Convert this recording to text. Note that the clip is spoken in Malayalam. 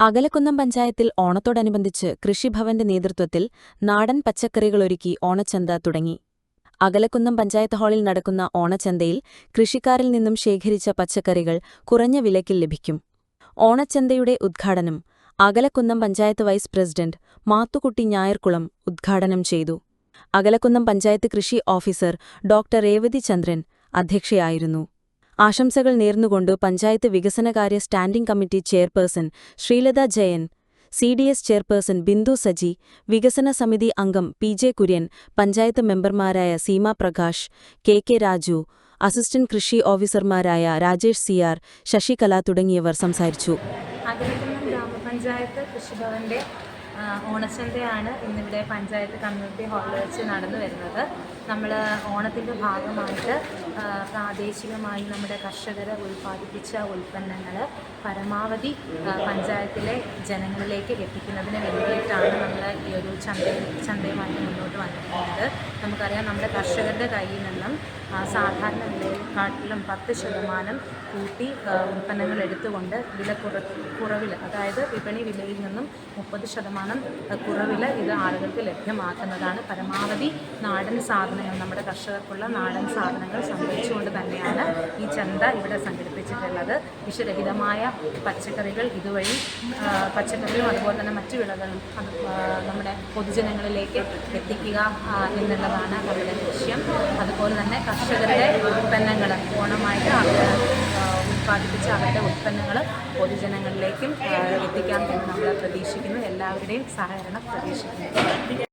അകലക്കുന്നം പഞ്ചായത്തിൽ ഓണത്തോടനുബന്ധിച്ച് കൃഷിഭവന്റെ നേതൃത്വത്തിൽ നാടൻ പച്ചക്കറികളൊരുക്കി ഓണച്ചന്ത തുടങ്ങി. അകലക്കുന്നം പഞ്ചായത്ത് ഹാളിൽ നടക്കുന്ന ഓണച്ചന്തയിൽ കൃഷിക്കാരിൽ നിന്നും ശേഖരിച്ച പച്ചക്കറികൾ കുറഞ്ഞ വിലയ്ക്ക് ലഭിക്കും. ഓണച്ചന്തയുടെ ഉദ്ഘാടനം അകലക്കുന്നം പഞ്ചായത്ത് വൈസ് പ്രസിഡന്റ് മാത്തുക്കുട്ടി ഞായർകുളം ഉദ്ഘാടനം ചെയ്തു. അകലക്കുന്നം പഞ്ചായത്ത് കൃഷി ഓഫീസർ ഡോക്ടർ രേവതി ചന്ദ്രൻ അധ്യക്ഷയായിരുന്നു. ആശംസകൾ നേർന്നുകൊണ്ട് പഞ്ചായത്ത് വികസനകാര്യ standing committee chairperson Sreelatha Jayan C D S chairperson Bindhu Saji വികസന സമിതി അംഗം പി ജെ കുര്യൻ പഞ്ചായത്ത് മെമ്പർമാരായ Seema Prakash K K Raju assistant കൃഷി ഓഫീസർമാരായ രാജേഷ് സിയാർ ശശികല തുടങ്ങിയവർ സംസാരിച്ചു. ഗ്രാമപഞ്ചായത്ത് കൃഷിഭവന്റെ ആ, ഓണച്ചന്തയാണ് ഇന്നിവിടെ പഞ്ചായത്ത് കമ്മ്യൂണിറ്റി ഹാളിൽ വെച്ച് നടന്നു വരുന്നത്. നമ്മൾ ഓണത്തിന്റെ ഭാഗമായിട്ട് പ്രാദേശികമായി നമ്മുടെ കർഷകർ ഉൽപ്പാദിപ്പിച്ച ഉൽപ്പന്നങ്ങൾ പരമാവധി പഞ്ചായത്തിലെ ജനങ്ങളിലേക്ക് എത്തിക്കുന്നതിന് വേണ്ടിയിട്ടാണ് നമ്മൾ ഈ ഒരു ചന്ത ചന്തയുമായിട്ട് മുന്നോട്ട് വന്നിരിക്കുന്നത് നമുക്കറിയാം നമ്മുടെ കർഷകരുടെ കയ്യിൽ നിന്നും സാധാരണ വിലയെക്കാട്ടിലും പത്ത് ശതമാനം കൂട്ടി ഉൽപ്പന്നങ്ങൾ എടുത്തുകൊണ്ട് വില കുറ കുറവിൽ അതായത് വിപണി വിലയിൽ നിന്നും മുപ്പത് ശതമാനം കുറവിൽ ഇത് ആളുകൾക്ക് ലഭ്യമാക്കുന്നതാണ്. പരമാവധി നാടൻ സാധനങ്ങൾ നമ്മുടെ കർഷകർക്കുള്ള നാടൻ സാധനങ്ങൾ സംഭരിച്ചുകൊണ്ട് തന്നെയാണ് ഈ ചന്ത ഇവിടെ സംഘടിപ്പിച്ചിട്ടുള്ളത് വിഷരഹിതമായ പച്ചക്കറികൾ ഇതുവഴി പച്ചക്കറികളും അതുപോലെ തന്നെ മറ്റു വിളകളും നമ്മുടെ പൊതുജനങ്ങളിലേക്ക് എത്തിക്കുക എന്നുള്ളതാണ് അവരുടെ ലക്ഷ്യം. അതുപോലെ തന്നെ കർഷകരുടെ ഉൽപ്പന്നങ്ങൾ ഓണമായിട്ട് അവർ ഉൽപ്പാദിപ്പിച്ച അവരുടെ ഉൽപ്പന്നങ്ങൾ പൊതുജനങ്ങളിലേക്കും എത്തിക്കാം എന്ന് നമ്മൾ പ്രതീക്ഷിക്കുന്നു. എല്ലാവരുടെയും സഹകരണം പ്രതീക്ഷിക്കുന്നു.